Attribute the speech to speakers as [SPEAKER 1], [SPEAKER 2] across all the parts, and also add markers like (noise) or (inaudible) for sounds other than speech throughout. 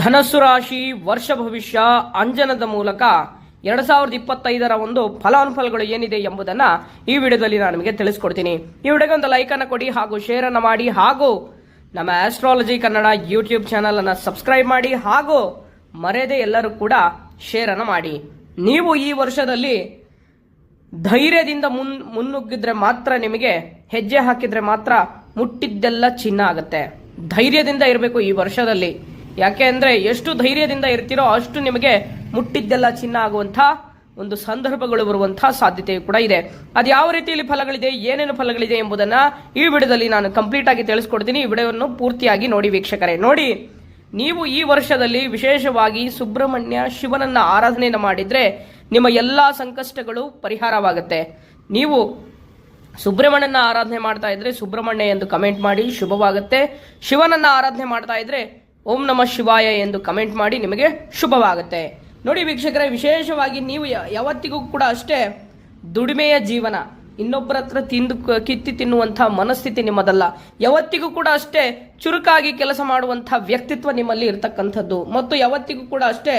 [SPEAKER 1] ಧನಸ್ಸು ರಾಶಿ, ವರ್ಷ ಭವಿಷ್ಯ, ಅಂಜನದ ಮೂಲಕ ಎರಡು ಸಾವಿರದ ಇಪ್ಪತ್ತೈದರ ಒಂದು ಫಲಾನುಫಲಗಳು ಏನಿದೆ ಎಂಬುದನ್ನ ಈ ವಿಡಿಯೋದಲ್ಲಿ ನಾನು ನಿಮಗೆ ತಿಳಿಸ್ಕೊಡ್ತೀನಿ. ಈ ವಿಡಿಯೋಗೆ ಒಂದು ಲೈಕ್ ಅನ್ನು ಕೊಡಿ ಹಾಗೂ ಶೇರ್ ಅನ್ನು ಮಾಡಿ ಹಾಗೂ ನಮ್ಮ ಆಸ್ಟ್ರಾಲಜಿ ಕನ್ನಡ ಯೂಟ್ಯೂಬ್ ಚಾನಲನ್ನು ಸಬ್ಸ್ಕ್ರೈಬ್ ಮಾಡಿ ಹಾಗೂ ಮರೆಯದೆ ಎಲ್ಲರೂ ಕೂಡ ಶೇರ್ ಅನ್ನು ಮಾಡಿ. ನೀವು ಈ ವರ್ಷದಲ್ಲಿ ಧೈರ್ಯದಿಂದ ಮುನ್, ಮುನ್ನುಗ್ಗಿದ್ರೆ ಮಾತ್ರ ನಿಮಗೆ ಹೆಜ್ಜೆ ಹಾಕಿದ್ರೆ ಮಾತ್ರ ಮುಟ್ಟಿದ್ದೆಲ್ಲ ಚಿನ್ನ ಆಗುತ್ತೆ. ಧೈರ್ಯದಿಂದ ಇರಬೇಕು ಈ ವರ್ಷದಲ್ಲಿ. ಯಾಕೆ ಅಂದರೆ ಎಷ್ಟು ಧೈರ್ಯದಿಂದ ಇರ್ತೀರೋ ಅಷ್ಟು ನಿಮಗೆ ಮುಟ್ಟಿದ್ದೆಲ್ಲ ಚಿನ್ನ ಆಗುವಂಥ ಒಂದು ಸಂದರ್ಭಗಳು ಬರುವಂತಹ ಸಾಧ್ಯತೆ ಕೂಡ ಇದೆ. ಅದು ಯಾವ ರೀತಿಯಲ್ಲಿ ಫಲಗಳಿದೆ, ಏನೇನು ಫಲಗಳಿದೆ ಎಂಬುದನ್ನ ಈ ವಿಡಿಯೋದಲ್ಲಿ ನಾನು ಕಂಪ್ಲೀಟ್ ಆಗಿ ತಿಳಿಸ್ಕೊಡ್ತೀನಿ. ಈ ವಿಡಿಯೋವನ್ನು ಪೂರ್ತಿಯಾಗಿ ನೋಡಿ ವೀಕ್ಷಕರೇ. ನೋಡಿ, ನೀವು ಈ ವರ್ಷದಲ್ಲಿ ವಿಶೇಷವಾಗಿ ಸುಬ್ರಹ್ಮಣ್ಯ ಶಿವನನ್ನ ಆರಾಧನೆಯನ್ನು ಮಾಡಿದ್ರೆ ನಿಮ್ಮ ಎಲ್ಲಾ ಸಂಕಷ್ಟಗಳು ಪರಿಹಾರವಾಗುತ್ತೆ. ನೀವು ಸುಬ್ರಹ್ಮಣ್ಯನ ಆರಾಧನೆ ಮಾಡ್ತಾ ಇದ್ರೆ ಸುಬ್ರಹ್ಮಣ್ಯ ಎಂದು ಕಮೆಂಟ್ ಮಾಡಿ, ಶುಭವಾಗುತ್ತೆ. ಶಿವನನ್ನ ಆರಾಧನೆ ಮಾಡ್ತಾ ಇದ್ರೆ ಓಂ ನಮ ಶಿವಾಯ ಎಂದು ಕಮೆಂಟ್ ಮಾಡಿ ನಿಮಗೆ ಶುಭವಾಗುತ್ತೆ. ನೋಡಿ ವೀಕ್ಷಕರೇ, ವಿಶೇಷವಾಗಿ ನೀವು ಯಾವತ್ತಿಗೂ ಕೂಡ ಅಷ್ಟೇ ದುಡಿಮೆಯ ಜೀವನ, ಇನ್ನೊಬ್ಬರ ಹತ್ರ ತಿಂದು ಕಿತ್ತಿ ತಿನ್ನುವಂತಹ ಮನಸ್ಥಿತಿ ನಿಮ್ಮದಲ್ಲ. ಯಾವತ್ತಿಗೂ ಕೂಡ ಅಷ್ಟೇ ಚುರುಕಾಗಿ ಕೆಲಸ ಮಾಡುವಂತಹ ವ್ಯಕ್ತಿತ್ವ ನಿಮ್ಮಲ್ಲಿ ಇರತಕ್ಕಂಥದ್ದು. ಮತ್ತು ಯಾವತ್ತಿಗೂ ಕೂಡ ಅಷ್ಟೇ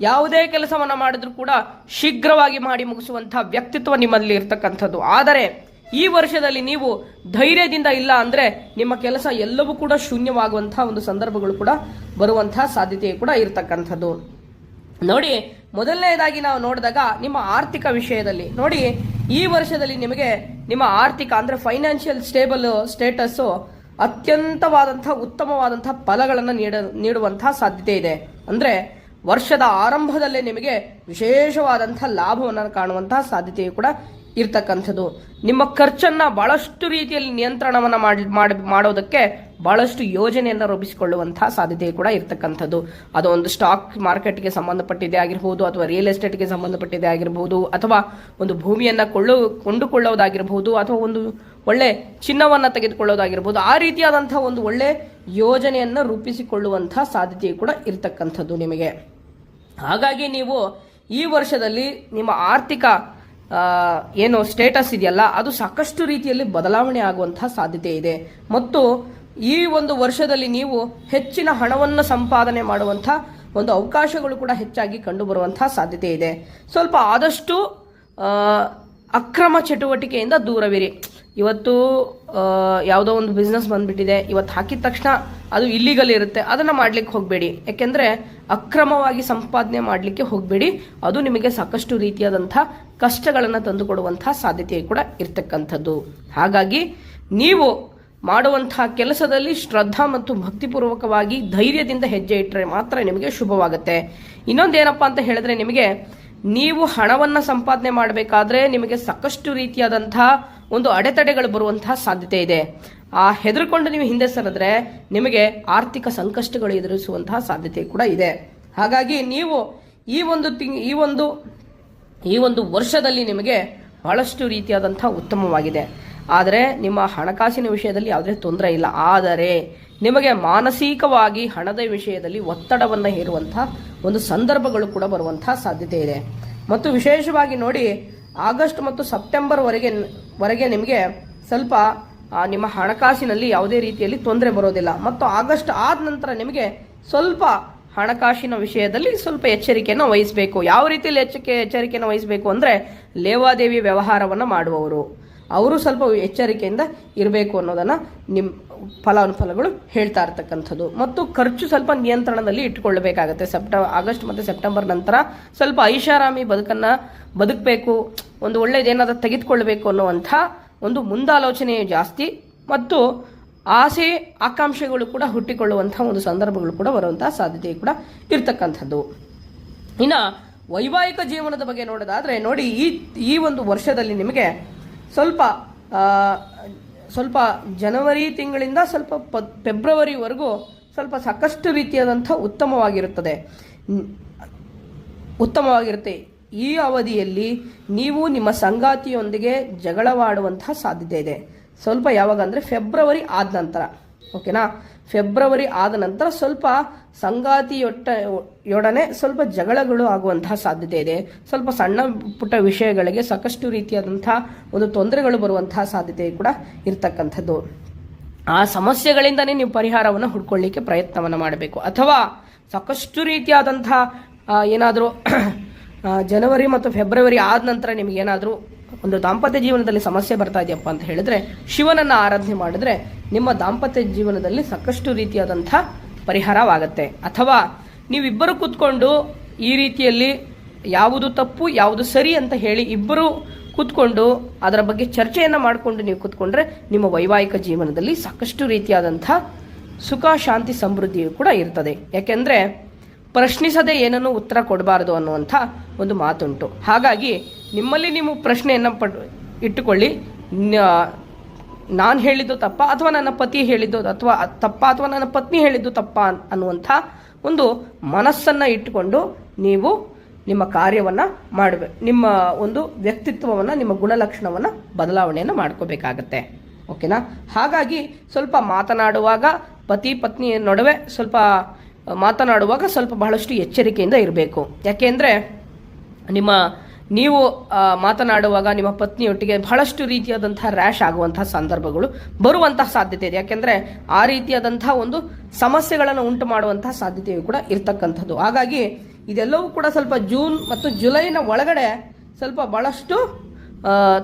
[SPEAKER 1] ಯಾವುದೇ ಕೆಲಸವನ್ನು ಮಾಡಿದ್ರೂ ಕೂಡ ಶೀಘ್ರವಾಗಿ ಮಾಡಿ ಮುಗಿಸುವಂತಹ ವ್ಯಕ್ತಿತ್ವ ನಿಮ್ಮಲ್ಲಿ ಇರತಕ್ಕಂಥದ್ದು. ಆದರೆ ಈ ವರ್ಷದಲ್ಲಿ ನೀವು ಧೈರ್ಯದಿಂದ ಇಲ್ಲ ಅಂದ್ರೆ ನಿಮ್ಮ ಕೆಲಸ ಎಲ್ಲವೂ ಕೂಡ ಶೂನ್ಯವಾಗುವಂತಹ ಒಂದು ಸಂದರ್ಭಗಳು ಕೂಡ ಬರುವಂತಹ ಸಾಧ್ಯತೆ ಕೂಡ ಇರತಕ್ಕಂಥದ್ದು. ನೋಡಿ, ಮೊದಲನೇದಾಗಿ ನಾವು ನೋಡಿದಾಗ ನಿಮ್ಮ ಆರ್ಥಿಕ ವಿಷಯದಲ್ಲಿ. ನೋಡಿ, ಈ ವರ್ಷದಲ್ಲಿ ನಿಮಗೆ ನಿಮ್ಮ ಆರ್ಥಿಕ ಅಂದ್ರೆ ಫೈನಾನ್ಷಿಯಲ್ ಸ್ಟೇಬಲ್ ಸ್ಟೇಟಸ್ ಅತ್ಯಂತವಾದಂಥ ಉತ್ತಮವಾದಂಥ ಫಲಗಳನ್ನು ನೀಡ ನೀಡುವಂತಹ ಸಾಧ್ಯತೆ ಇದೆ. ಅಂದ್ರೆ ವರ್ಷದ ಆರಂಭದಲ್ಲೇ ನಿಮಗೆ ವಿಶೇಷವಾದಂಥ ಲಾಭವನ್ನು ಕಾಣುವಂತಹ ಸಾಧ್ಯತೆಯು ಕೂಡ ಇರ್ತಕ್ಕಂಥದ್ದು. ನಿಮ್ಮ ಖರ್ಚನ್ನ ಬಹಳಷ್ಟು ರೀತಿಯಲ್ಲಿ ನಿಯಂತ್ರಣವನ್ನ ಮಾಡಿ, ಮಾಡ್- ಮಾಡೋದಕ್ಕೆ ಬಹಳಷ್ಟು ಯೋಜನೆಯನ್ನು ರೂಪಿಸಿಕೊಳ್ಳುವಂತಹ ಸಾಧ್ಯತೆ ಕೂಡ ಇರ್ತಕ್ಕಂಥದ್ದು. ಅದು ಒಂದು ಸ್ಟಾಕ್ ಮಾರ್ಕೆಟ್ಗೆ ಸಂಬಂಧಪಟ್ಟಿದೆ ಆಗಿರಬಹುದು ಅಥವಾ ರಿಯಲ್ ಎಸ್ಟೇಟ್ಗೆ ಸಂಬಂಧಪಟ್ಟಿದೆ ಆಗಿರಬಹುದು ಅಥವಾ ಒಂದು ಭೂಮಿಯನ್ನ ಕೊಳ್ಳು ಕೊಂಡುಕೊಳ್ಳೋದಾಗಿರಬಹುದು ಅಥವಾ ಒಂದು ಒಳ್ಳೆ ಚಿನ್ನವನ್ನ ತೆಗೆದುಕೊಳ್ಳೋದಾಗಿರ್ಬೋದು ಆ ರೀತಿಯಾದಂಥ ಒಂದು ಒಳ್ಳೆ ಯೋಜನೆಯನ್ನ ರೂಪಿಸಿಕೊಳ್ಳುವಂತಹ ಸಾಧ್ಯತೆ ಕೂಡ ಇರ್ತಕ್ಕಂಥದ್ದು ನಿಮಗೆ. ಹಾಗಾಗಿ ನೀವು ಈ ವರ್ಷದಲ್ಲಿ ನಿಮ್ಮ ಆರ್ಥಿಕ ಏನು ಸ್ಟೇಟಸ್ ಇದೆಯಲ್ಲ, ಅದು ಸಾಕಷ್ಟು ರೀತಿಯಲ್ಲಿ ಬದಲಾವಣೆ ಆಗುವಂತಹ ಸಾಧ್ಯತೆ ಇದೆ. ಮತ್ತು ಈ ಒಂದು ವರ್ಷದಲ್ಲಿ ನೀವು ಹೆಚ್ಚಿನ ಹಣವನ್ನು ಸಂಪಾದನೆ ಮಾಡುವಂಥ ಒಂದು ಅವಕಾಶಗಳು ಕೂಡ ಹೆಚ್ಚಾಗಿ ಕಂಡುಬರುವಂತಹ ಸಾಧ್ಯತೆ ಇದೆ. ಸ್ವಲ್ಪ ಆದಷ್ಟು ಅಕ್ರಮ ಚಟುವಟಿಕೆಯಿಂದ ದೂರವಿರಿ. ಇವತ್ತು ಯಾವುದೋ ಒಂದು ಬಿಸ್ನೆಸ್ ಬಂದುಬಿಟ್ಟಿದೆ. ಇವತ್ತು ಹಾಕಿದ ತಕ್ಷಣ ಅದು ಇಲ್ಲಿಗಲ್ ಇರುತ್ತೆ. ಅದನ್ನು ಮಾಡ್ಲಿಕ್ಕೆ ಹೋಗಬೇಡಿ. ಯಾಕೆಂದರೆ ಅಕ್ರಮವಾಗಿ ಸಂಪಾದನೆ ಮಾಡಲಿಕ್ಕೆ ಹೋಗಬೇಡಿ. ಅದು ನಿಮಗೆ ಸಾಕಷ್ಟು ರೀತಿಯಾದಂಥ ಕಷ್ಟಗಳನ್ನು ತಂದುಕೊಡುವಂತಹ ಸಾಧ್ಯತೆ ಕೂಡ ಇರ್ತಕ್ಕಂಥದ್ದು. ಹಾಗಾಗಿ ನೀವು ಮಾಡುವಂತಹ ಕೆಲಸದಲ್ಲಿ ಶ್ರದ್ಧಾ ಮತ್ತು ಭಕ್ತಿಪೂರ್ವಕವಾಗಿ ಧೈರ್ಯದಿಂದ ಹೆಜ್ಜೆ ಇಟ್ಟರೆ ಮಾತ್ರ ನಿಮಗೆ ಶುಭವಾಗುತ್ತೆ. ಇನ್ನೊಂದೇನಪ್ಪ ಅಂತ ಹೇಳಿದ್ರೆ ನಿಮಗೆ ನೀವು ಹಣವನ್ನು ಸಂಪಾದನೆ ಮಾಡಬೇಕಾದ್ರೆ ನಿಮಗೆ ಸಾಕಷ್ಟು ರೀತಿಯಾದಂತಹ ಒಂದು ಅಡೆತಡೆಗಳು ಬರುವಂತಹ ಸಾಧ್ಯತೆ ಇದೆ. ಆ ಹೆದರ್ಕೊಂಡು ನೀವು ಹಿಂದೆ ಸರಿದ್ರೆ ನಿಮಗೆ ಆರ್ಥಿಕ ಸಂಕಷ್ಟಗಳು ಎದುರಿಸುವಂತಹ ಸಾಧ್ಯತೆ ಕೂಡ ಇದೆ. ಹಾಗಾಗಿ ನೀವು ಈ ಒಂದು ತಿಂಗ್, ಈ ಒಂದು ಈ ಒಂದು ವರ್ಷದಲ್ಲಿ ನಿಮಗೆ ಬಹಳಷ್ಟು ರೀತಿಯಾದಂತಹ ಉತ್ತಮವಾಗಿದೆ. ಆದರೆ ನಿಮ್ಮ ಹಣಕಾಸಿನ ವಿಷಯದಲ್ಲಿ ಯಾವುದೇ ತೊಂದರೆ ಇಲ್ಲ. ಆದರೆ ನಿಮಗೆ ಮಾನಸಿಕವಾಗಿ ಹಣದ ವಿಷಯದಲ್ಲಿ ಒತ್ತಡವನ್ನು ಹೇರುವಂಥ ಒಂದು ಸಂದರ್ಭಗಳು ಕೂಡ ಬರುವಂತಹ ಸಾಧ್ಯತೆ ಇದೆ. ಮತ್ತು ವಿಶೇಷವಾಗಿ ನೋಡಿ, ಆಗಸ್ಟ್ ಮತ್ತು ಸೆಪ್ಟೆಂಬರ್ ವರೆಗೆ ವರೆಗೆ ನಿಮಗೆ ಸ್ವಲ್ಪ ನಿಮ್ಮ ಹಣಕಾಸಿನಲ್ಲಿ ಯಾವುದೇ ರೀತಿಯಲ್ಲಿ ತೊಂದರೆ ಬರೋದಿಲ್ಲ. ಮತ್ತು ಆಗಸ್ಟ್ ಆದ ನಂತರ ನಿಮಗೆ ಸ್ವಲ್ಪ ಹಣಕಾಸಿನ ವಿಷಯದಲ್ಲಿ ಸ್ವಲ್ಪ ಎಚ್ಚರಿಕೆಯನ್ನು ವಹಿಸಬೇಕು. ಯಾವ ರೀತಿಯಲ್ಲಿ ಎಚ್ಚರಿಕೆ, ಎಚ್ಚರಿಕೆಯನ್ನು ವಹಿಸಬೇಕು ಅಂದರೆ ಲೇವಾದೇವಿ ವ್ಯವಹಾರವನ್ನು ಮಾಡುವವರು. ಅವರು ಸ್ವಲ್ಪ ಎಚ್ಚರಿಕೆಯಿಂದ ಇರಬೇಕು ಅನ್ನೋದನ್ನು ನಿಮ್ಮ ಫಲಾನುಫಲಗಳು ಹೇಳ್ತಾ ಇರ್ತಕ್ಕಂಥದ್ದು. ಮತ್ತು ಖರ್ಚು ಸ್ವಲ್ಪ ನಿಯಂತ್ರಣದಲ್ಲಿ ಇಟ್ಟುಕೊಳ್ಳಬೇಕಾಗತ್ತೆ ಸೆಪ್ಟ, ಆಗಸ್ಟ್ ಮತ್ತು ಸೆಪ್ಟೆಂಬರ್ ನಂತರ ಸ್ವಲ್ಪ ಐಷಾರಾಮಿ ಬದುಕನ್ನು ಬದುಕಬೇಕು, ಒಂದು ಒಳ್ಳೆಯದೇನಾದರೂ ತೆಗೆದುಕೊಳ್ಬೇಕು ಅನ್ನುವಂಥ ಒಂದು ಮುಂದಾಲೋಚನೆ ಜಾಸ್ತಿ. ಮತ್ತು ಆಸೆ, ಆಕಾಂಕ್ಷೆಗಳು ಕೂಡ ಹುಟ್ಟಿಕೊಳ್ಳುವಂಥ ಒಂದು ಸಂದರ್ಭಗಳು ಕೂಡ ಬರುವಂತಹ ಸಾಧ್ಯತೆ ಕೂಡ ಇರ್ತಕ್ಕಂಥದ್ದು. ಇನ್ನ ವೈವಾಹಿಕ ಜೀವನದ ಬಗ್ಗೆ ನೋಡೋದಾದ್ರೆ ನೋಡಿ, ಈ ಈ ಒಂದು ವರ್ಷದಲ್ಲಿ ನಿಮಗೆ ಸ್ವಲ್ಪ ಸ್ವಲ್ಪ ಜನವರಿ ತಿಂಗಳಿಂದ ಸ್ವಲ್ಪ ಫೆಬ್ರವರಿವರೆಗೂ ಸ್ವಲ್ಪ ಸಾಕಷ್ಟು ರೀತಿಯಾದಂಥ ಉತ್ತಮವಾಗಿರುತ್ತದೆ. ಉತ್ತಮವಾಗಿರುತ್ತೆ. ಈ ಅವಧಿಯಲ್ಲಿ ನೀವು ನಿಮ್ಮ ಸಂಗಾತಿಯೊಂದಿಗೆ ಜಗಳವಾಡುವಂತಹ ಸಾಧ್ಯತೆ ಇದೆ. ಸ್ವಲ್ಪ ಯಾವಾಗ ಅಂದರೆ ಫೆಬ್ರವರಿ ಆದ ನಂತರ. ಓಕೆನಾ? ಫೆಬ್ರವರಿ ಆದ ನಂತರ ಸ್ವಲ್ಪ ಸಂಗಾತಿಯೊಟ್ಟ, ಯೊಡನೆ ಸ್ವಲ್ಪ ಜಗಳಗಳು ಆಗುವಂತಹ ಸಾಧ್ಯತೆ ಇದೆ. ಸ್ವಲ್ಪ ಸಣ್ಣ ಪುಟ್ಟ ವಿಷಯಗಳಿಗೆ ಸಾಕಷ್ಟು ರೀತಿಯಾದಂತಹ ಒಂದು ತೊಂದರೆಗಳು ಬರುವಂತಹ ಸಾಧ್ಯತೆ ಕೂಡ ಇರತಕ್ಕಂಥದ್ದು. ಆ ಸಮಸ್ಯೆಗಳಿಂದನೇ ನೀವು ಪರಿಹಾರವನ್ನು ಹುಡ್ಕೊಳ್ಳಿಕ್ಕೆ ಪ್ರಯತ್ನವನ್ನು ಮಾಡಬೇಕು. ಅಥವಾ ಸಾಕಷ್ಟು ರೀತಿಯಾದಂತಹ ಏನಾದರೂ ಜನವರಿ ಮತ್ತು ಫೆಬ್ರವರಿ ಆದ ನಂತರ ನಿಮಗೇನಾದರೂ ಒಂದು ದಾಂಪತ್ಯ ಜೀವನದಲ್ಲಿ ಸಮಸ್ಯೆ ಬರ್ತಾ ಇದೆಯಪ್ಪ ಅಂತ ಹೇಳಿದ್ರೆ, ಶಿವನನ್ನು ಆರಾಧನೆ ಮಾಡಿದ್ರೆ ನಿಮ್ಮ ದಾಂಪತ್ಯ ಜೀವನದಲ್ಲಿ ಸಾಕಷ್ಟು ರೀತಿಯಾದಂಥ ಪರಿಹಾರವಾಗತ್ತೆ. ಅಥವಾ ನೀವಿಬ್ಬರು ಕೂತ್ಕೊಂಡು ಈ ರೀತಿಯಲ್ಲಿ ಯಾವುದು ತಪ್ಪು, ಯಾವುದು ಸರಿ ಅಂತ ಹೇಳಿ ಇಬ್ಬರು ಕೂತ್ಕೊಂಡು ಅದರ ಬಗ್ಗೆ ಚರ್ಚೆಯನ್ನು ಮಾಡಿಕೊಂಡು ನೀವು ಕೂತ್ಕೊಂಡ್ರೆ ನಿಮ್ಮ ವೈವಾಹಿಕ ಜೀವನದಲ್ಲಿ ಸಾಕಷ್ಟು ರೀತಿಯಾದಂಥ ಸುಖ, ಶಾಂತಿ, ಸಮೃದ್ಧಿಯು ಕೂಡ ಇರ್ತದೆ. ಯಾಕೆಂದರೆ ಪ್ರಶ್ನಿಸದೆ ಏನನ್ನು ಉತ್ತರ ಕೊಡಬಾರದು ಅನ್ನುವಂಥ ಒಂದು ಮಾತುಂಟು. ಹಾಗಾಗಿ ನಿಮ್ಮಲ್ಲಿ ನೀವು ಪ್ರಶ್ನೆಯನ್ನು ಪಡ್, ಇಟ್ಟುಕೊಳ್ಳಿ. ನಾನು ಹೇಳಿದ್ದು ತಪ್ಪ ಅಥವಾ ನನ್ನ ಪತಿ ಹೇಳಿದ್ದು ಅಥವಾ ತಪ್ಪ ಅಥವಾ ನನ್ನ ಪತ್ನಿ ಹೇಳಿದ್ದು ತಪ್ಪ ಅನ್- ಅನ್ನುವಂಥ ಒಂದು ಮನಸ್ಸನ್ನು ಇಟ್ಟುಕೊಂಡು ನೀವು ನಿಮ್ಮ ಕಾರ್ಯವನ್ನು ಮಾಡಬೇಕು ನಿಮ್ಮ ಒಂದು ವ್ಯಕ್ತಿತ್ವವನ್ನು, ನಿಮ್ಮ ಗುಣಲಕ್ಷಣವನ್ನು ಬದಲಾವಣೆಯನ್ನು ಮಾಡ್ಕೋಬೇಕಾಗತ್ತೆ. ಓಕೆನಾ? ಹಾಗಾಗಿ ಸ್ವಲ್ಪ ಮಾತನಾಡುವಾಗ ಪತಿ ಪತ್ನಿಯ ನಡುವೆ ಸ್ವಲ್ಪ, ಮಾತನಾಡುವಾಗ ಸ್ವಲ್ಪ ಬಹಳಷ್ಟು ಎಚ್ಚರಿಕೆಯಿಂದ ಇರಬೇಕು. ಯಾಕೆಂದರೆ ನಿಮ್ಮ ನೀವು ಮಾತನಾಡುವಾಗ ನಿಮ್ಮ ಪತ್ನಿಯೊಟ್ಟಿಗೆ ಬಹಳಷ್ಟು ರೀತಿಯಾದಂತಹ ರ್ಯಾಶ್ ಆಗುವಂತಹ ಸಂದರ್ಭಗಳು ಬರುವಂತಹ ಸಾಧ್ಯತೆ ಇದೆ. ಯಾಕೆಂದರೆ ಆ ರೀತಿಯಾದಂತಹ ಒಂದು ಸಮಸ್ಯೆಗಳನ್ನು ಉಂಟು ಮಾಡುವಂತಹ ಸಾಧ್ಯತೆಯು ಕೂಡ ಇರ್ತಕ್ಕಂಥದ್ದು. ಹಾಗಾಗಿ ಇದೆಲ್ಲವೂ ಕೂಡ ಸ್ವಲ್ಪ ಜೂನ್ ಮತ್ತು ಜುಲೈನ ಒಳಗಡೆ ಸ್ವಲ್ಪ ಬಹಳಷ್ಟು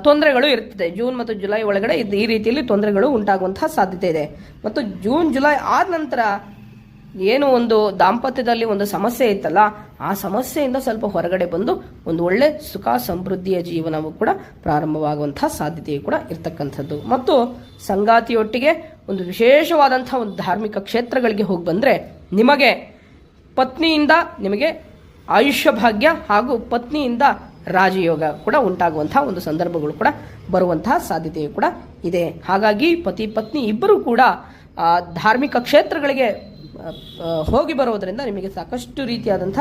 [SPEAKER 1] ತೊಂದರೆಗಳು ಇರ್ತದೆ. ಜೂನ್ ಮತ್ತು ಜುಲೈ ಒಳಗಡೆ ಈ ರೀತಿಯಲ್ಲಿ ತೊಂದರೆಗಳು ಉಂಟಾಗುವಂತಹ ಸಾಧ್ಯತೆ ಇದೆ. ಮತ್ತು ಜೂನ್, ಜುಲೈ ಆದ ನಂತರ ಏನು ಒಂದು ದಾಂಪತ್ಯದಲ್ಲಿ ಒಂದು ಸಮಸ್ಯೆ ಇತ್ತಲ್ಲ, ಆ ಸಮಸ್ಯೆಯಿಂದ ಸ್ವಲ್ಪ ಹೊರಗಡೆ ಬಂದು ಒಂದು ಒಳ್ಳೆ ಸುಖ ಸಮೃದ್ಧಿಯ ಜೀವನವು ಕೂಡ ಪ್ರಾರಂಭವಾಗುವಂತಹ ಸಾಧ್ಯತೆಯು ಕೂಡ ಇರ್ತಕ್ಕಂಥದ್ದು. ಮತ್ತು ಸಂಗಾತಿಯೊಟ್ಟಿಗೆ ಒಂದು ವಿಶೇಷವಾದಂತಹ ಒಂದು ಧಾರ್ಮಿಕ ಕ್ಷೇತ್ರಗಳಿಗೆ ಹೋಗಿ ಬಂದರೆ ನಿಮಗೆ ಪತ್ನಿಯಿಂದ ನಿಮಗೆ ಆಯುಷ್ಯ ಭಾಗ್ಯ ಹಾಗೂ ಪತ್ನಿಯಿಂದ ರಾಜಯೋಗ ಕೂಡ ಉಂಟಾಗುವಂತಹ ಒಂದು ಸಂದರ್ಭಗಳು ಕೂಡ ಬರುವಂತಹ ಸಾಧ್ಯತೆಯು ಕೂಡ ಇದೆ. ಹಾಗಾಗಿ ಪತಿ ಪತ್ನಿ ಇಬ್ಬರೂ ಕೂಡ ಧಾರ್ಮಿಕ ಕ್ಷೇತ್ರಗಳಿಗೆ ಹೋಗಿ ಬರೋದರಿಂದ ನಿಮಗೆ ಸಾಕಷ್ಟು ರೀತಿಯಾದಂಥ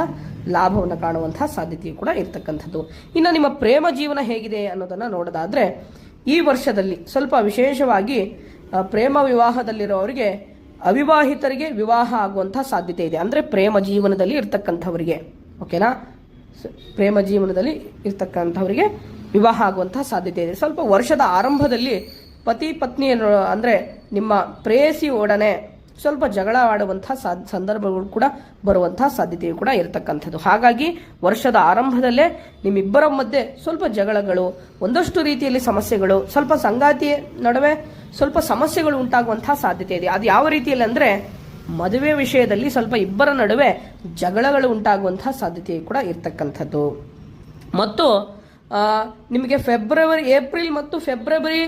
[SPEAKER 1] ಲಾಭವನ್ನು ಕಾಣುವಂಥ ಸಾಧ್ಯತೆಯು ಕೂಡ ಇರತಕ್ಕಂಥದ್ದು. ಇನ್ನು ನಿಮ್ಮ ಪ್ರೇಮ ಜೀವನ ಹೇಗಿದೆ ಅನ್ನೋದನ್ನು ನೋಡೋದಾದರೆ, ಈ ವರ್ಷದಲ್ಲಿ ಸ್ವಲ್ಪ ವಿಶೇಷವಾಗಿ ಪ್ರೇಮ ವಿವಾಹದಲ್ಲಿರೋರಿಗೆ ಅವಿವಾಹಿತರಿಗೆ ವಿವಾಹ ಆಗುವಂಥ ಸಾಧ್ಯತೆ ಇದೆ. ಅಂದರೆ ಪ್ರೇಮ ಜೀವನದಲ್ಲಿ ಇರ್ತಕ್ಕಂಥವರಿಗೆ, ಓಕೆನಾ? ಪ್ರೇಮ ಜೀವನದಲ್ಲಿ ಇರ್ತಕ್ಕಂಥವರಿಗೆ ವಿವಾಹ ಆಗುವಂಥ ಸಾಧ್ಯತೆ ಇದೆ. ಸ್ವಲ್ಪ ವರ್ಷದ ಆರಂಭದಲ್ಲಿ ಪತಿ ಪತ್ನಿಯನ್ನು, ಅಂದರೆ ನಿಮ್ಮ ಪ್ರೇಯಸಿ ಒಡನೆ ಸ್ವಲ್ಪ ಜಗಳ ಆಡುವಂಥ ಸಂದರ್ಭಗಳು ಕೂಡ ಬರುವಂಥ ಸಾಧ್ಯತೆಯು ಕೂಡ ಇರತಕ್ಕಂಥದ್ದು. ಹಾಗಾಗಿ ವರ್ಷದ ಆರಂಭದಲ್ಲೇ ನಿಮ್ಮಿಬ್ಬರ ಮಧ್ಯೆ ಸ್ವಲ್ಪ ಜಗಳಗಳು, ಒಂದಷ್ಟು ರೀತಿಯಲ್ಲಿ ಸಮಸ್ಯೆಗಳು, ಸ್ವಲ್ಪ ಸಂಗಾತಿ ನಡುವೆ ಸ್ವಲ್ಪ ಸಮಸ್ಯೆಗಳು ಉಂಟಾಗುವಂಥ ಸಾಧ್ಯತೆ ಇದೆ. ಅದು ಯಾವ ರೀತಿಯಲ್ಲಿ ಅಂದರೆ ಮದುವೆ ವಿಷಯದಲ್ಲಿ ಸ್ವಲ್ಪ ಇಬ್ಬರ ನಡುವೆ ಜಗಳಗಳು ಉಂಟಾಗುವಂಥ ಸಾಧ್ಯತೆ ಕೂಡ ಇರತಕ್ಕಂಥದ್ದು. ಮತ್ತು ನಿಮಗೆ ಫೆಬ್ರವರಿ ಏಪ್ರಿಲ್ ಮತ್ತು ಫೆಬ್ರವರಿ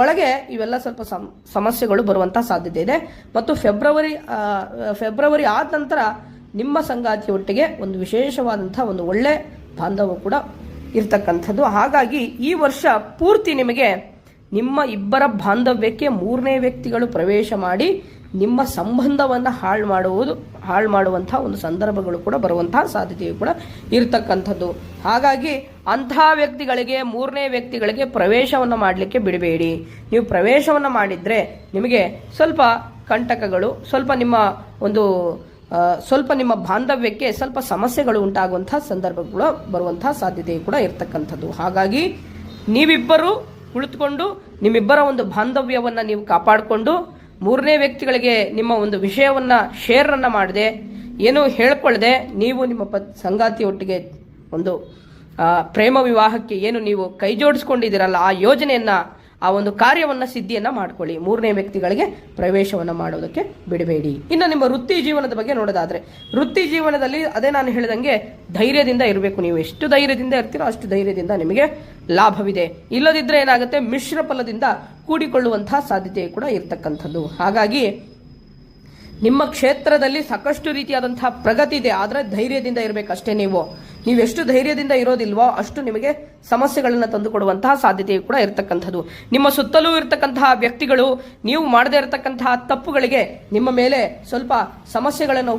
[SPEAKER 1] ಒಳಗೆ ಇವೆಲ್ಲ ಸ್ವಲ್ಪ ಸಮ್ ಸಮಸ್ಯೆಗಳು ಬರುವಂಥ ಸಾಧ್ಯತೆ ಇದೆ. ಮತ್ತು ಫೆಬ್ರವರಿ ಫೆಬ್ರವರಿ ಆದ ನಂತರ ನಿಮ್ಮ ಸಂಗಾತಿಯೊಟ್ಟಿಗೆ ಒಂದು ವಿಶೇಷವಾದಂಥ ಒಂದು ಒಳ್ಳೆ ಬಾಂಧವ್ಯ ಕೂಡ ಇರ್ತಕ್ಕಂಥದ್ದು. ಹಾಗಾಗಿ ಈ ವರ್ಷ ಪೂರ್ತಿ ನಿಮಗೆ ನಿಮ್ಮ ಇಬ್ಬರ ಬಾಂಧವ್ಯಕ್ಕೆ ಮೂರನೇ ವ್ಯಕ್ತಿಗಳು ಪ್ರವೇಶ ಮಾಡಿ ನಿಮ್ಮ ಸಂಬಂಧವನ್ನು ಹಾಳು ಮಾಡುವುದು, ಹಾಳು ಮಾಡುವಂಥ ಒಂದು ಸಂದರ್ಭಗಳು ಕೂಡ ಬರುವಂತಹ ಸಾಧ್ಯತೆಯು ಕೂಡ ಇರತಕ್ಕಂಥದ್ದು. ಹಾಗಾಗಿ ಅಂಥ ವ್ಯಕ್ತಿಗಳಿಗೆ, ಮೂರನೇ ವ್ಯಕ್ತಿಗಳಿಗೆ ಪ್ರವೇಶವನ್ನು ಮಾಡಲಿಕ್ಕೆ ಬಿಡಬೇಡಿ. ನೀವು ಪ್ರವೇಶವನ್ನು ಮಾಡಿದರೆ ನಿಮಗೆ ಸ್ವಲ್ಪ ಕಂಟಕಗಳು, ಸ್ವಲ್ಪ ನಿಮ್ಮ ಒಂದು ಸ್ವಲ್ಪ ನಿಮ್ಮ ಬಾಂಧವ್ಯಕ್ಕೆ ಸ್ವಲ್ಪ ಸಮಸ್ಯೆಗಳು ಉಂಟಾಗುವಂತಹ ಸಂದರ್ಭಗಳು ಬರುವಂತಹ ಸಾಧ್ಯತೆ ಕೂಡ ಇರತಕ್ಕಂಥದ್ದು. ಹಾಗಾಗಿ ನೀವಿಬ್ಬರು ಕುಳಿತುಕೊಂಡು ನಿಮ್ಮಿಬ್ಬರ ಒಂದು ಬಾಂಧವ್ಯವನ್ನು ನೀವು ಕಾಪಾಡಿಕೊಂಡು ಮೂರನೇ ವ್ಯಕ್ತಿಗಳಿಗೆ ನಿಮ್ಮ ಒಂದು ವಿಷಯವನ್ನು ಶೇರನ್ನು ಮಾಡದೆ. ಏನು ಹೇಳ್ಕೊಳ್ಳದೆ ನೀವು ನಿಮ್ಮ ಪ, ಸಂಗಾತಿಯೊಟ್ಟಿಗೆ ಒಂದು ಪ್ರೇಮ ವಿವಾಹಕ್ಕೆ ಏನು ನೀವು ಕೈ ಜೋಡಿಸ್ಕೊಂಡಿದ್ದೀರಲ್ಲ, ಆ ಯೋಜನೆಯನ್ನು, ಆ ಒಂದು ಕಾರ್ಯವನ್ನು ಸಿದ್ಧಿಯನ್ನು ಮಾಡ್ಕೊಳ್ಳಿ. ಮೂರನೇ ವ್ಯಕ್ತಿಗಳಿಗೆ ಪ್ರವೇಶವನ್ನು ಮಾಡೋದಕ್ಕೆ ಬಿಡಬೇಡಿ. ಇನ್ನು ನಿಮ್ಮ ವೃತ್ತಿ ಜೀವನದ ಬಗ್ಗೆ ನೋಡೋದಾದ್ರೆ, ವೃತ್ತಿ ಜೀವನದಲ್ಲಿ ಅದೇ ನಾನು ಹೇಳಿದಂಗೆ ಧೈರ್ಯದಿಂದ ಇರಬೇಕು. ನೀವು ಎಷ್ಟು ಧೈರ್ಯದಿಂದ ಇರ್ತೀರೋ ಅಷ್ಟು ಧೈರ್ಯದಿಂದ ನಿಮಗೆ ಲಾಭವಿದೆ. ಇಲ್ಲದಿದ್ದರೆ ಏನಾಗುತ್ತೆ? ಮಿಶ್ರ ಫಲದಿಂದ ಕೂಡಿಕೊಳ್ಳುವಂತಹ ಸಾಧ್ಯತೆ ಕೂಡ ಇರತಕ್ಕಂಥದ್ದು. ಹಾಗಾಗಿ ನಿಮ್ಮ ಕ್ಷೇತ್ರದಲ್ಲಿ ಸಾಕಷ್ಟು ರೀತಿಯಾದಂತಹ ಪ್ರಗತಿ ಇದೆ. ಆದರೆ ಧೈರ್ಯದಿಂದ ಇರಬೇಕಷ್ಟೇ ನೀವು. ನೀವು ಎಷ್ಟು ಧೈರ್ಯದಿಂದ ಇರೋದಿಲ್ವೋ ಅಷ್ಟು ನಿಮಗೆ ಸಮಸ್ಯೆಗಳನ್ನು ತಂದುಕೊಡುವಂತಹ ಸಾಧ್ಯತೆಯು ಕೂಡ ಇರತಕ್ಕಂಥದ್ದು. ನಿಮ್ಮ ಸುತ್ತಲೂ ಇರತಕ್ಕಂತಹ ವ್ಯಕ್ತಿಗಳು, ನೀವು ಮಾಡದೇ ಇರತಕ್ಕಂತಹ ತಪ್ಪುಗಳಿಗೆ ನಿಮ್ಮ ಮೇಲೆ ಸ್ವಲ್ಪ ಸಮಸ್ಯೆಗಳನ್ನು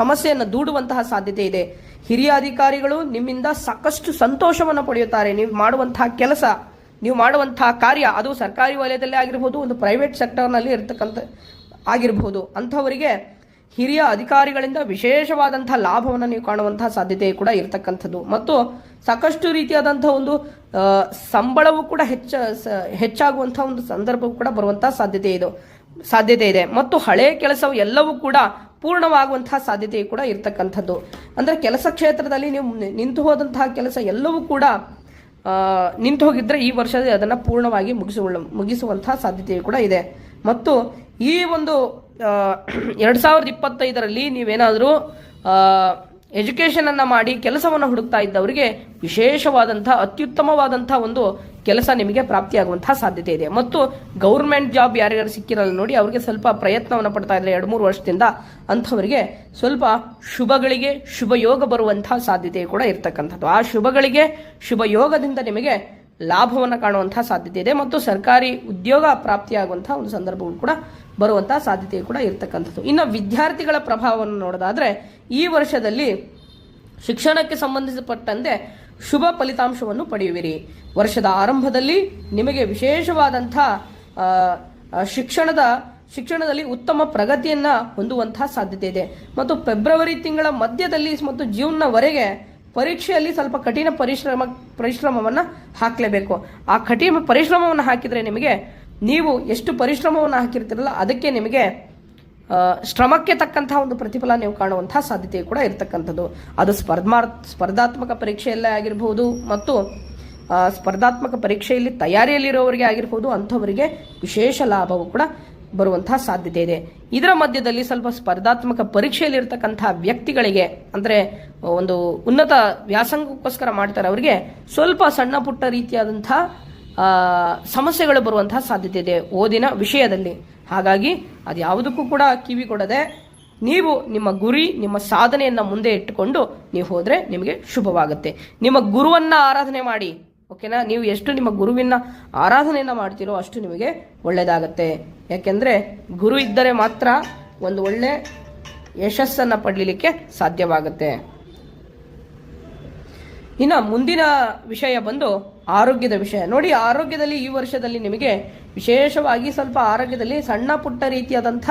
[SPEAKER 1] ಸಮಸ್ಯೆಯನ್ನು ದೂಡುವಂತಹ ಸಾಧ್ಯತೆ ಇದೆ. ಹಿರಿಯ ಅಧಿಕಾರಿಗಳು ನಿಮ್ಮಿಂದ ಸಾಕಷ್ಟು ಸಂತೋಷವನ್ನು ಪಡೆಯುತ್ತಾರೆ. ನೀವು ಮಾಡುವಂತಹ ಕೆಲಸ, ನೀವು ಮಾಡುವಂತಹ ಕಾರ್ಯ, ಅದು ಸರ್ಕಾರಿ ವಲಯದಲ್ಲೇ ಆಗಿರ್ಬೋದು, ಒಂದು ಪ್ರೈವೇಟ್ ಸೆಕ್ಟರ್ನಲ್ಲಿ ಇರತಕ್ಕಂಥ ಆಗಿರಬಹುದು ಅಂಥವರಿಗೆ ಹಿರಿಯ ಅಧಿಕಾರಿಗಳಿಂದ ವಿಶೇಷವಾದಂಥ ಲಾಭವನ್ನು ನೀವು ಕಾಣುವಂತಹ ಸಾಧ್ಯತೆ ಕೂಡ ಇರತಕ್ಕಂಥದ್ದು. ಮತ್ತು ಸಾಕಷ್ಟು ರೀತಿಯಾದಂಥ ಒಂದು ಸಂಬಳವೂ ಕೂಡ ಹೆಚ್ಚ ಹೆಚ್ಚಾಗುವಂತಹ ಒಂದು ಸಂದರ್ಭವೂ ಕೂಡ ಬರುವಂತಹ ಸಾಧ್ಯತೆ ಇದು, ಸಾಧ್ಯತೆ ಇದೆ. ಮತ್ತು ಹಳೆಯ ಕೆಲಸವು ಎಲ್ಲವೂ ಕೂಡ ಪೂರ್ಣವಾಗುವಂತಹ ಸಾಧ್ಯತೆ ಕೂಡ ಇರತಕ್ಕಂಥದ್ದು. ಅಂದರೆ ಕೆಲಸ ಕ್ಷೇತ್ರದಲ್ಲಿ ನೀವು ನಿಂತು ಹೋದಂತಹ ಕೆಲಸ ಎಲ್ಲವೂ ಕೂಡ ನಿಂತು ಹೋಗಿದ್ರೆ ಈ ವರ್ಷದಲ್ಲಿ ಅದನ್ನು ಪೂರ್ಣವಾಗಿ ಮುಗಿಸುವ ಮುಗಿಸುವಂತಹ ಸಾಧ್ಯತೆಯು ಕೂಡ ಇದೆ. ಮತ್ತು ಈ ಒಂದು (clears throat) ಎರಡು ಸಾವಿರದ ಇಪ್ಪತ್ತೈದರಲ್ಲಿ ನೀವೇನಾದರೂ ಎಜುಕೇಷನನ್ನು ಮಾಡಿ ಕೆಲಸವನ್ನು ಹುಡುಕ್ತಾ ಇದ್ದವರಿಗೆ ವಿಶೇಷವಾದಂಥ, ಅತ್ಯುತ್ತಮವಾದಂಥ ಒಂದು ಕೆಲಸ ನಿಮಗೆ ಪ್ರಾಪ್ತಿಯಾಗುವಂತಹ ಸಾಧ್ಯತೆ ಇದೆ. ಮತ್ತು ಗೌರ್ಮೆಂಟ್ ಜಾಬ್ ಯಾರ್ಯಾರು ಸಿಕ್ಕಿರಲ್ಲ ನೋಡಿ, ಅವರಿಗೆ ಸ್ವಲ್ಪ ಪ್ರಯತ್ನವನ್ನು ಪಡ್ತಾ ಇದ್ದಾರೆ ಎರಡು ಮೂರು ವರ್ಷದಿಂದ ಅಂಥವರಿಗೆ ಸ್ವಲ್ಪ ಶುಭಗಳಿಗೆ ಶುಭ ಯೋಗ ಬರುವಂತಹ ಸಾಧ್ಯತೆ ಕೂಡ ಇರತಕ್ಕಂಥದ್ದು. ಆ ಶುಭಗಳಿಗೆ ಶುಭ ಯೋಗದಿಂದ ನಿಮಗೆ ಲಾಭವನ್ನು ಕಾಣುವಂತಹ ಸಾಧ್ಯತೆ ಇದೆ. ಮತ್ತು ಸರ್ಕಾರಿ ಉದ್ಯೋಗ ಪ್ರಾಪ್ತಿಯಾಗುವಂತಹ ಒಂದು ಸಂದರ್ಭಗಳು ಕೂಡ ಬರುವಂತಹ ಸಾಧ್ಯತೆ ಕೂಡ ಇರತಕ್ಕಂಥದ್ದು. ಇನ್ನು ವಿದ್ಯಾರ್ಥಿಗಳ ಪ್ರಭಾವವನ್ನು ನೋಡೋದಾದರೆ, ಈ ವರ್ಷದಲ್ಲಿ ಶಿಕ್ಷಣಕ್ಕೆ ಸಂಬಂಧಿಸಪಟ್ಟಂತೆ ಶುಭ ಫಲಿತಾಂಶವನ್ನು ಪಡೆಯುವಿರಿ. ವರ್ಷದ ಆರಂಭದಲ್ಲಿ ನಿಮಗೆ ವಿಶೇಷವಾದಂಥ ಶಿಕ್ಷಣದ, ಶಿಕ್ಷಣದಲ್ಲಿ ಉತ್ತಮ ಪ್ರಗತಿಯನ್ನ ಹೊಂದುವಂತಹ ಸಾಧ್ಯತೆ ಇದೆ. ಮತ್ತು ಫೆಬ್ರವರಿ ತಿಂಗಳ ಮಧ್ಯದಲ್ಲಿ ಮತ್ತು ಜೂನ್ನವರೆಗೆ ಪರೀಕ್ಷೆಯಲ್ಲಿ ಸ್ವಲ್ಪ ಕಠಿಣ ಪರಿಶ್ರಮ, ಪರಿಶ್ರಮವನ್ನು ಹಾಕಲೇಬೇಕು. ಆ ಕಠಿಣ ಪರಿಶ್ರಮವನ್ನು ಹಾಕಿದರೆ ನಿಮಗೆ ನೀವು ಎಷ್ಟು ಪರಿಶ್ರಮವನ್ನು ಹಾಕಿರ್ತೀರಲ್ಲ ಅದಕ್ಕೆ ನಿಮಗೆ ಶ್ರಮಕ್ಕೆ ತಕ್ಕಂತಹ ಒಂದು ಪ್ರತಿಫಲ ನೀವು ಕಾಣುವಂತಹ ಸಾಧ್ಯತೆ ಕೂಡ ಇರತಕ್ಕಂಥದ್ದು. ಅದು ಸ್ಪರ್ಧಾರ್, ಸ್ಪರ್ಧಾತ್ಮಕ ಪರೀಕ್ಷೆಯಲ್ಲೇ ಆಗಿರಬಹುದು ಮತ್ತು ಸ್ಪರ್ಧಾತ್ಮಕ ಪರೀಕ್ಷೆಯಲ್ಲಿ ತಯಾರಿಯಲ್ಲಿರೋವರಿಗೆ ಆಗಿರ್ಬೋದು ಅಂಥವರಿಗೆ ವಿಶೇಷ ಲಾಭವು ಕೂಡ ಬರುವಂತಹ ಸಾಧ್ಯತೆ ಇದೆ. ಇದರ ಮಧ್ಯದಲ್ಲಿ ಸ್ವಲ್ಪ ಸ್ಪರ್ಧಾತ್ಮಕ ಪರೀಕ್ಷೆಯಲ್ಲಿರ್ತಕ್ಕಂಥ ವ್ಯಕ್ತಿಗಳಿಗೆ, ಅಂದರೆ, ಒಂದು ಉನ್ನತ ವ್ಯಾಸಂಗಕ್ಕೋಸ್ಕರ ಮಾಡ್ತಾರೆ, ಅವರಿಗೆ ಸ್ವಲ್ಪ ಸಣ್ಣ ಪುಟ್ಟ ರೀತಿಯಾದಂತಹ ಸಮಸ್ಯೆಗಳು ಬರುವಂತಹ ಸಾಧ್ಯತೆ ಇದೆ ಓದಿನ ವಿಷಯದಲ್ಲಿ. ಹಾಗಾಗಿ ಅದು ಯಾವುದಕ್ಕೂ ಕೂಡ ಕಿವಿ ಕೊಡದೆ ನೀವು ನಿಮ್ಮ ಗುರಿ, ನಿಮ್ಮ ಸಾಧನೆಯನ್ನು ಮುಂದೆ ಇಟ್ಟುಕೊಂಡು ನೀವು ಹೋದರೆ ನಿಮಗೆ ಶುಭವಾಗುತ್ತೆ. ನಿಮ್ಮ ಗುರುವನ್ನ ಆರಾಧನೆ ಮಾಡಿ, ಓಕೆನಾ? ನೀವು ಎಷ್ಟು ನಿಮ್ಮ ಗುರುವಿನ ಆರಾಧನೆಯನ್ನು ಮಾಡ್ತೀರೋ ಅಷ್ಟು ನಿಮಗೆ ಒಳ್ಳೆಯದಾಗತ್ತೆ ಯಾಕೆಂದರೆ ಗುರು ಇದ್ದರೆ ಮಾತ್ರ ಒಂದು ಒಳ್ಳೆ ಯಶಸ್ಸನ್ನು ಪಡೀಲಿಕ್ಕೆ ಸಾಧ್ಯವಾಗುತ್ತೆ. ಇನ್ನು ಮುಂದಿನ ವಿಷಯ ಬಂದು ಆರೋಗ್ಯದ ವಿಷಯ. ನೋಡಿ ಆರೋಗ್ಯದಲ್ಲಿ ಈ ವರ್ಷದಲ್ಲಿ ನಿಮಗೆ ವಿಶೇಷವಾಗಿ ಸ್ವಲ್ಪ ಆರೋಗ್ಯದಲ್ಲಿ ಸಣ್ಣ ಪುಟ್ಟ ರೀತಿಯಾದಂಥ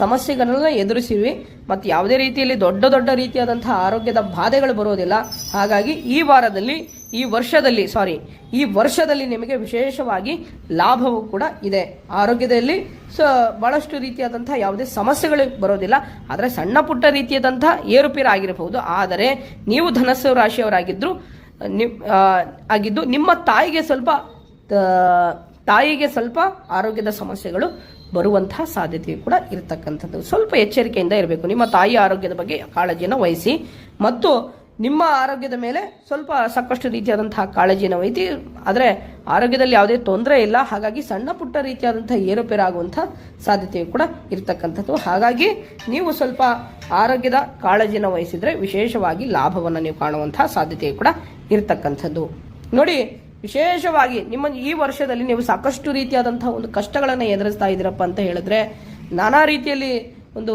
[SPEAKER 1] ಸಮಸ್ಯೆಗಳನ್ನು ಎದುರಿಸಿವಿ ಮತ್ತು ಯಾವುದೇ ರೀತಿಯಲ್ಲಿ ದೊಡ್ಡ ದೊಡ್ಡ ರೀತಿಯಾದಂಥ ಆರೋಗ್ಯದ ಬಾಧೆಗಳು ಬರೋದಿಲ್ಲ ಹಾಗಾಗಿ ಈ ವಾರದಲ್ಲಿ, ಈ ವರ್ಷದಲ್ಲಿ ಸಾರಿ ಈ ವರ್ಷದಲ್ಲಿ ನಿಮಗೆ ವಿಶೇಷವಾಗಿ ಲಾಭವೂ ಕೂಡ ಇದೆ. ಆರೋಗ್ಯದಲ್ಲಿ ಸ, ಬಹಳಷ್ಟು ರೀತಿಯಾದಂಥ ಯಾವುದೇ ಸಮಸ್ಯೆಗಳು ಬರೋದಿಲ್ಲ ಆದರೆ ಸಣ್ಣ ಪುಟ್ಟ ರೀತಿಯಾದಂಥ ಏರುಪೇರು ಆಗಿರಬಹುದು. ಆದರೆ ನೀವು ಧನಸ್ಸು ರಾಶಿಯವರಾಗಿದ್ದರು ನಿಮ್ಮ ಆಗಿದ್ದು ನಿಮ್ಮ ತಾಯಿಗೆ ಸ್ವಲ್ಪ ತಾಯಿಗೆ ಸ್ವಲ್ಪ ಆರೋಗ್ಯದ ಸಮಸ್ಯೆಗಳು ಬರುವಂತಹ ಸಾಧ್ಯತೆ ಕೂಡ ಇರತಕ್ಕಂಥದ್ದು. ಸ್ವಲ್ಪ ಎಚ್ಚರಿಕೆಯಿಂದ ಇರಬೇಕು. ನಿಮ್ಮ ತಾಯಿ ಆರೋಗ್ಯದ ಬಗ್ಗೆ ಕಾಳಜಿಯನ್ನು ವಹಿಸಿ. ಮತ್ತು ನಿಮ್ಮ ಆರೋಗ್ಯದ ಮೇಲೆ ಸ್ವಲ್ಪ ಸಾಕಷ್ಟು ರೀತಿಯಾದಂತಹ ಕಾಳಜಿಯನ್ನು ವಹಿಸಿ. ಆದರೆ ಆರೋಗ್ಯದಲ್ಲಿ ಯಾವುದೇ ತೊಂದರೆ ಇಲ್ಲ. ಹಾಗಾಗಿ ಸಣ್ಣ ಪುಟ್ಟ ರೀತಿಯಾದಂತಹ ಏರುಪೇರಾಗುವಂಥ ಸಾಧ್ಯತೆಯು ಕೂಡ ಇರತಕ್ಕಂಥದ್ದು. ಹಾಗಾಗಿ ನೀವು ಸ್ವಲ್ಪ ಆರೋಗ್ಯದ ಕಾಳಜಿಯನ್ನು ವಹಿಸಿದರೆ ವಿಶೇಷವಾಗಿ ಲಾಭವನ್ನು ನೀವು ಕಾಣುವಂತಹ ಸಾಧ್ಯತೆಯು ಕೂಡ ಇರತಕ್ಕಂಥದ್ದು. ನೋಡಿ ವಿಶೇಷವಾಗಿ ನಿಮ್ಮ ಈ ವರ್ಷದಲ್ಲಿ ನೀವು ಸಾಕಷ್ಟು ರೀತಿಯಾದಂತಹ ಒಂದು ಕಷ್ಟಗಳನ್ನು ಎದುರಿಸ್ತಾ ಇದ್ದೀರಪ್ಪ ಅಂತ ಹೇಳಿದ್ರೆ, ನಾನಾ ರೀತಿಯಲ್ಲಿ ಒಂದು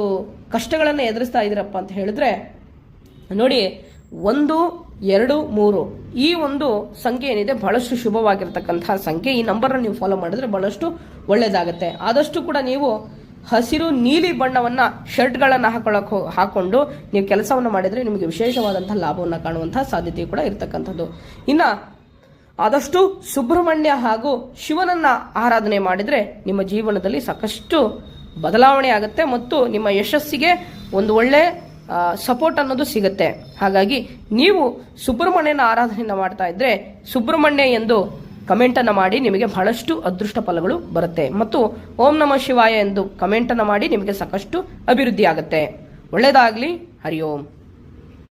[SPEAKER 1] ಕಷ್ಟಗಳನ್ನು ಎದುರಿಸ್ತಾ ಇದ್ದೀರಪ್ಪ ಅಂತ ಹೇಳಿದ್ರೆ, ನೋಡಿ, ಒಂದು, ಎರಡು, ಮೂರು ಈ ಒಂದು ಸಂಖ್ಯೆ ಏನಿದೆ ಬಹಳಷ್ಟು ಶುಭವಾಗಿರ್ತಕ್ಕಂತಹ ಸಂಖ್ಯೆ. ಈ ನಂಬರ್ನ ನೀವು ಫಾಲೋ ಮಾಡಿದ್ರೆ ಬಹಳಷ್ಟು ಒಳ್ಳೆಯದಾಗುತ್ತೆ ಆದಷ್ಟು ಕೂಡ ನೀವು ಹಸಿರು, ನೀಲಿ ಬಣ್ಣವನ್ನ ಶರ್ಟ್ಗಳನ್ನು ಹಾಕೊಳ್ಳೋಕೆ ಹಾಕೊಂಡು ನೀವು ಕೆಲಸವನ್ನು ಮಾಡಿದರೆ ನಿಮಗೆ ವಿಶೇಷವಾದಂತಹ ಲಾಭವನ್ನು ಕಾಣುವಂತಹ ಸಾಧ್ಯತೆ ಕೂಡ ಇರತಕ್ಕಂಥದ್ದು. ಇನ್ನು ಆದಷ್ಟು ಸುಬ್ರಹ್ಮಣ್ಯ ಹಾಗೂ ಶಿವನನ್ನ ಆರಾಧನೆ ಮಾಡಿದರೆ ನಿಮ್ಮ ಜೀವನದಲ್ಲಿ ಸಾಕಷ್ಟು ಬದಲಾವಣೆ ಆಗುತ್ತೆ ಮತ್ತು ನಿಮ್ಮ ಯಶಸ್ಸಿಗೆ ಒಂದು ಒಳ್ಳೆ ಸಪೋರ್ಟ್ ಅನ್ನೋದು ಸಿಗುತ್ತೆ. ಹಾಗಾಗಿ ನೀವು ಸುಬ್ರಹ್ಮಣ್ಯನ ಆರಾಧನೆಯನ್ನು ಮಾಡ್ತಾ ಇದ್ರೆ ಸುಬ್ರಹ್ಮಣ್ಯ ಎಂದು ಕಮೆಂಟನ್ನು ಮಾಡಿ ನಿಮಗೆ ಬಹಳಷ್ಟು ಅದೃಷ್ಟ ಫಲಗಳು ಬರುತ್ತೆ. ಮತ್ತು ಓಂ ನಮ ಶಿವಾಯ ಎಂದು ಕಮೆಂಟನ್ನು ಮಾಡಿ ನಿಮಗೆ ಸಾಕಷ್ಟು ಅಭಿವೃದ್ಧಿ ಆಗುತ್ತೆ. ಒಳ್ಳೆಯದಾಗಲಿ ಹರಿ ಓಂ.